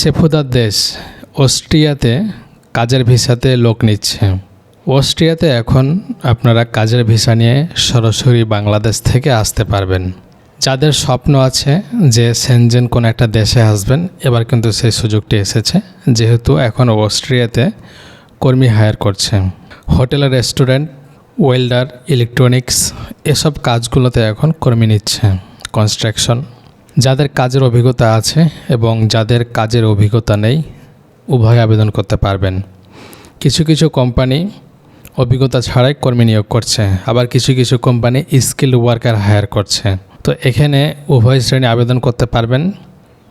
সেফুদার দেশ অস্ট্রিয়াতে কাজের ভিসাতে লোক নিচ্ছে। অস্ট্রিয়াতে এখন আপনারা কাজের ভিসা নিয়ে সরাসরি বাংলাদেশ থেকে আসতে পারবেন। যাদের স্বপ্ন আছে যে সেনজেন কোনো একটা দেশে আসবেন, এবার কিন্তু সেই সুযোগটি এসেছে। যেহেতু এখন অস্ট্রিয়াতে কর্মী হায়ার করছে। হোটেল, রেস্টুরেন্ট, ওয়েল্ডার, ইলেকট্রনিক্স, এসব কাজগুলোতে এখন কর্মী নিচ্ছে। কনস্ট্রাকশন যাদের কাজের অভিজ্ঞতা আছে এবং যাদের কাজের অভিজ্ঞতা নেই, উভয় আবেদন করতে পারবেন। কিছু কিছু কোম্পানি অভিজ্ঞতা ছাড়াই কর্মী নিয়োগ করছে, আবার কিছু কিছু কোম্পানি স্কিল ওয়ার্কার হায়ার করছে। তো এখানে উভয় শ্রেণি আবেদন করতে পারবেন।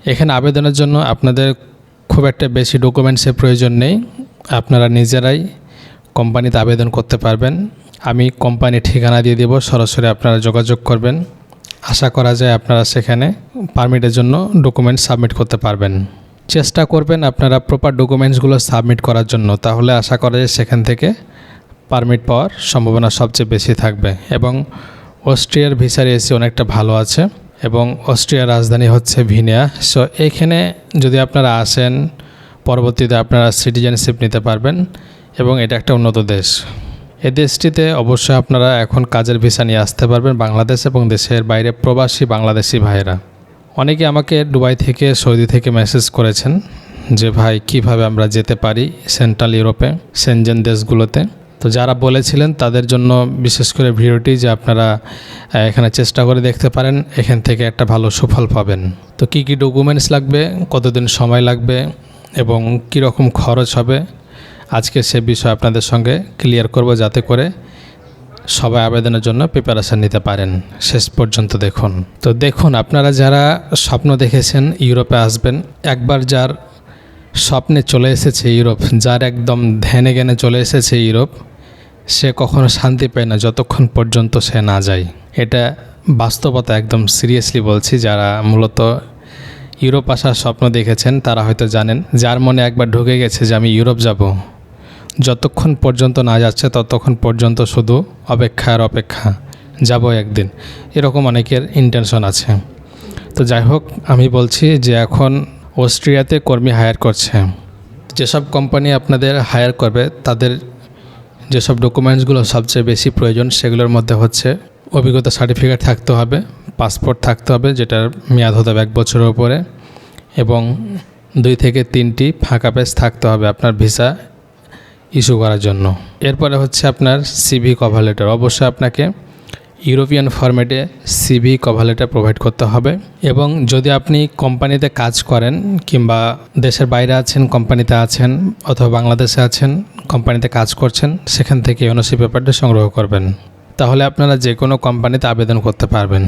এখানে আবেদনের জন্য আপনাদের খুব একটা বেশি ডকুমেন্টসের প্রয়োজন নেই। আপনারা নিজেরাই কোম্পানিতে আবেদন করতে পারবেন। আমি কোম্পানি ঠিকানা দিয়ে দেব, সরাসরি আপনারা যোগাযোগ করবেন। আশা করা যায় আপনারা সেখানে পারমিটের জন্য ডকুমেন্ট সাবমিট করতে পারবেন। চেষ্টা করবেন আপনারা প্রপার ডকুমেন্টসগুলো সাবমিট করার জন্য, তাহলে আশা করা যায় সেখান থেকে পারমিট পাওয়ার সম্ভাবনা সবচেয়ে বেশি থাকবে। এবং অস্ট্রিয়ার ভিসার এসি অনেকটা ভালো আছে এবং অস্ট্রিয়ার রাজধানী হচ্ছে ভিনিয়া। সো এইখানে যদি আপনারা আসেন, পরবর্তীতে আপনারা সিটিজেনশিপ নিতে পারবেন এবং এটা একটা উন্নত দেশ। এই দেশটিতে অবশ্যই আপনারা এখন কাজের ভিসা নিয়ে আসতে পারবেন বাংলাদেশ এবং দেশের বাইরে প্রবাসী বাংলাদেশি ভাইয়েরা। অনেকে আমাকে দুবাই থেকে, সৌদি থেকে মেসেজ করেছেন যে, ভাই, কীভাবে আমরা যেতে পারি সেন্ট্রাল ইউরোপে সেনজেন দেশগুলোতে? তো যারা বলেছিলেন তাদের জন্য বিশেষ করে ভিডিওটি যে আপনারা এখানে চেষ্টা করে দেখতে পারেন, এখান থেকে একটা ভালো সুফল পাবেন। তো কি কি ডকুমেন্টস লাগবে, কতদিন সময় লাগবে এবং কী রকম খরচ হবে? আজকে সে বিষয়ে আপনাদের সঙ্গে ক্লিয়ার করব যাতে করে সবাই আবেদনের জন্য প্রিপারেশান নিতে পারেন। শেষ পর্যন্ত দেখুন। তো দেখুন, আপনারা যারা স্বপ্ন দেখেছেন ইউরোপে আসবেন, একবার যার স্বপ্নে চলে এসেছে ইউরোপ, যার একদম ধ্যানে জ্ঞানে চলে এসেছে ইউরোপ, সে কখনো শান্তি পায় না যতক্ষণ পর্যন্ত সে না যায়। এটা বাস্তবতা একদম সিরিয়াসলি বলছি, যারা মূলত ইউরোপ আসার স্বপ্ন দেখেছেন, তারা হয়তো জানেন, যার মনে একবার ঢুকে গেছে যে আমি ইউরোপ যাব। যতক্ষণ পর্যন্ত না যাচ্ছে, ততক্ষণ পর্যন্ত শুধু অপেক্ষা আর অপেক্ষা। যাব একদিন। এরকম অনেকের ইন্টেনশন আছে। তো যাই হোক, আমি বলছি যে এখন অস্ট্রিয়াতে কর্মী হায়ার করছে। যেসব কোম্পানি আপনাদের হায়ার করবে, তাদের যেসব ডকুমেন্টসগুলো সবচেয়ে বেশি প্রয়োজন, সেগুলোর মধ্যে হচ্ছে অভিজ্ঞতা সার্টিফিকেট থাকতে হবে পাসপোর্ট থাকতে হবে, যেটার মেয়াদ হতে হবে এক বছরের উপরে, এবং দুই থেকে তিনটি ফাঁকা পেজ থাকতে হবে আপনার ভিসা ইস্যু করার জন্য। এরপরে হচ্ছে আপনার সিভি কভার লেটার অবশ্যই আপনাকে ইউরোপিয়ান ফরম্যাটে সিভি কভার লেটার প্রোভাইড করতে হবে এবং যদি আপনি কোম্পানিতে কাজ করেন কিংবা দেশের বাইরে আছেন কোম্পানিতে আছেন অথবা বাংলাদেশে আছেন কোম্পানিতে কাজ করছেন, সেখান থেকে এনওসি পেপারটা সংগ্রহ করবেন। তাহলে আপনারা যে কোনো কোম্পানিতে আবেদন করতে পারবেন।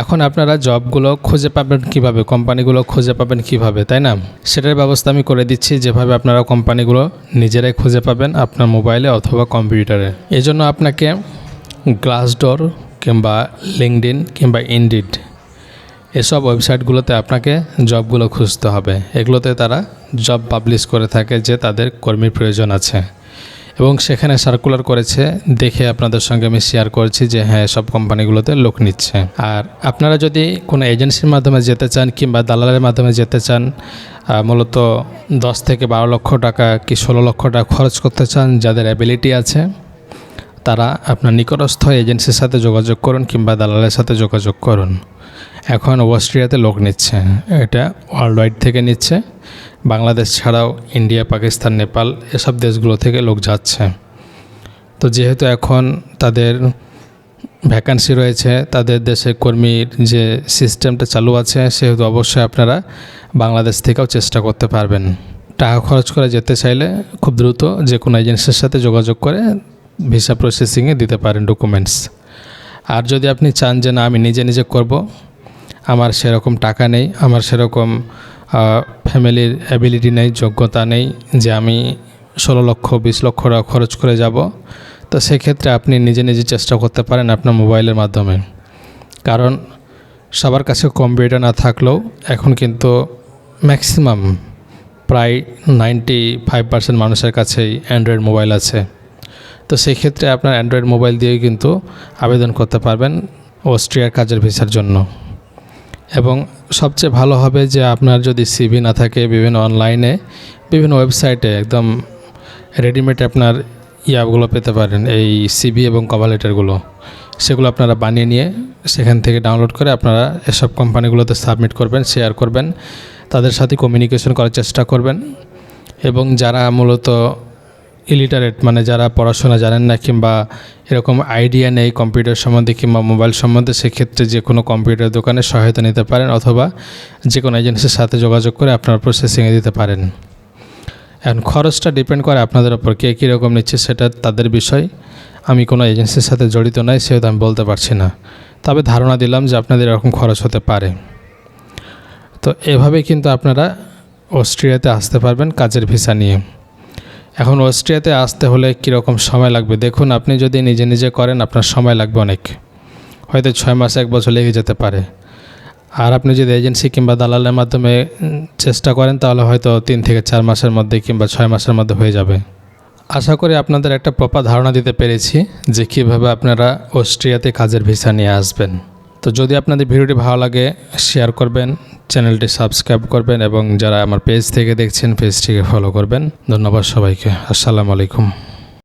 এখন আপনারা জবগুলো খুঁজে পাবেন কীভাবে, কোম্পানিগুলো খুঁজে পাবেন কীভাবে, তাই না? সেটার ব্যবস্থা আমি করে দিচ্ছি, যেভাবে আপনারা কোম্পানিগুলো নিজেরাই খুঁজে পাবেন আপনার মোবাইলে অথবা কম্পিউটারে। এই জন্য আপনাকে গ্লাসডোর কিংবা লিঙ্কডিন কিংবা ইনডিড এসব ওয়েবসাইটগুলোতে আপনাকে জবগুলো খুঁজতে হবে। এগুলোতে তারা জব পাবলিশ করে থাকে যে তাদের কর্মীর প্রয়োজন আছে। এবং সেখানে সার্কুলার করেছে, দেখে আপনাদের সঙ্গে আমি শেয়ার করছি যে হ্যাঁ সব কোম্পানিগুলোতে লোক নিচ্ছে। আর আপনারা যদি কোনো এজেন্সির মাধ্যমে যেতে চান কিংবা দালালের মাধ্যমে যেতে চান মূলত দশ থেকে বারো লক্ষ টাকা কি ষোলো লক্ষ টাকা খরচ করতে চান, যাদের অ্যাবিলিটি আছে, তারা আপনার নিকটস্থ এজেন্সির সাথে যোগাযোগ করুন কিংবা দালালের সাথে যোগাযোগ করুন। এখন অস্ট্রিয়াতে লোক নিচ্ছে। এটা ওয়ার্ল্ড ওয়াইড থেকে নিচ্ছে। বাংলাদেশ ছাড়াও ইন্ডিয়া, পাকিস্তান, নেপাল এসব দেশগুলো থেকে লোক যাচ্ছে। তো যেহেতু এখন তাদের ভ্যাকান্সি রয়েছে, তাদের দেশে কর্মীর যে সিস্টেমটা চালু আছে, সেহেতু অবশ্যই আপনারা বাংলাদেশ থেকেও চেষ্টা করতে পারবেন। টাকা খরচ করে যেতে চাইলে খুব দ্রুত যে কোনো এজেন্সির সাথে যোগাযোগ করে ভিসা প্রসেসিংয়ে দিতে পারেন ডকুমেন্টস আর যদি আপনি চান যে না, আমি নিজে নিজে করব আমার সেরকম টাকা নেই, আমার সেরকম ফ্যামিলির অ্যাবিলিটি নেই, যোগ্যতা নেই যে আমি ষোলো লক্ষ, বিশ লক্ষ টাকা খরচ করে যাব। তো সেক্ষেত্রে আপনি নিজে নিজে চেষ্টা করতে পারেন আপনার মোবাইলের মাধ্যমে। কারণ সবার কাছে কম্পিউটার না থাকলেও এখন কিন্তু ম্যাক্সিমাম প্রায় নাইনটি ফাইভ পার্সেন্ট মানুষের কাছেই অ্যান্ড্রয়েড মোবাইল আছে। তো সেই ক্ষেত্রে আপনার অ্যান্ড্রয়েড মোবাইল দিয়ে কিন্তু আবেদন করতে পারবেন অস্ট্রিয়ার কাজের ভিসার জন্য। এবং সবচেয়ে ভালো হবে যে আপনার যদি সিভি না থাকে বিভিন্ন অনলাইনে বিভিন্ন ওয়েবসাইটে একদম রেডিমেড আপনার ইয়াগুলো পেতে পারেন, এই সিভি এবং কভার লেটারগুলো সেগুলো আপনারা বানিয়ে নিয়ে সেখান থেকে ডাউনলোড করে আপনারা এসব কোম্পানিগুলোতে সাবমিট করবেন শেয়ার করবেন, তাদের সাথে কমিউনিকেশন করার চেষ্টা করবেন এবং যারা মূলত ইলিটারেট মানে যারা পড়াশোনা জানেন না কিংবা এরকম আইডিয়া নেই কম্পিউটার সম্বন্ধে কিংবা মোবাইল সম্বন্ধে, সেক্ষেত্রে যে কোনো কম্পিউটার দোকানে সহায়তা নিতে পারেন অথবা যে কোনো এজেন্সির সাথে যোগাযোগ করে আপনারা প্রসেসিংয়ে দিতে পারেন। এখন খরচটা ডিপেন্ড করে আপনাদের ওপর কে কীরকম নিচ্ছে সেটা তাদের বিষয়। আমি কোনো এজেন্সির সাথে জড়িত নাই, সেহেতু আমি বলতে পারছি না। তবে ধারণা দিলাম যে আপনাদের এরকম খরচ হতে পারে। তো এভাবে কিন্তু আপনারা অস্ট্রিয়াতে আসতে পারবেন কাজের ভিসা নিয়ে। এখন অস্ট্রিয়াতে আসতে হলে কীরকম সময় লাগবে? দেখুন, আপনি যদি নিজে নিজে করেন, আপনার সময় লাগবে অনেক। হয়তো ছয় মাস, এক বছর লেগে যেতে পারে। আর আপনি যদি এজেন্সি কিংবা দালালের মাধ্যমে চেষ্টা করেন, তাহলে হয়তো তিন থেকে চার মাসের মধ্যে কিংবা ছয় মাসের মধ্যে হয়ে যাবে। আশা করি আপনাদের একটা প্রপার ধারণা দিতে পেরেছি যে কীভাবে আপনারা অস্ট্রিয়াতে কাজের ভিসা নিয়ে আসবেন। তো যদি আপনাদের ভিডিওটি ভালো লাগে, শেয়ার করবেন চ্যানেলটি সাবস্ক্রাইব করবেন এবং যারা আমার পেজ থেকে দেখছেন, পেজটিকে ফলো করবেন। ধন্যবাদ সবাইকে। আসসালামু আলাইকুম।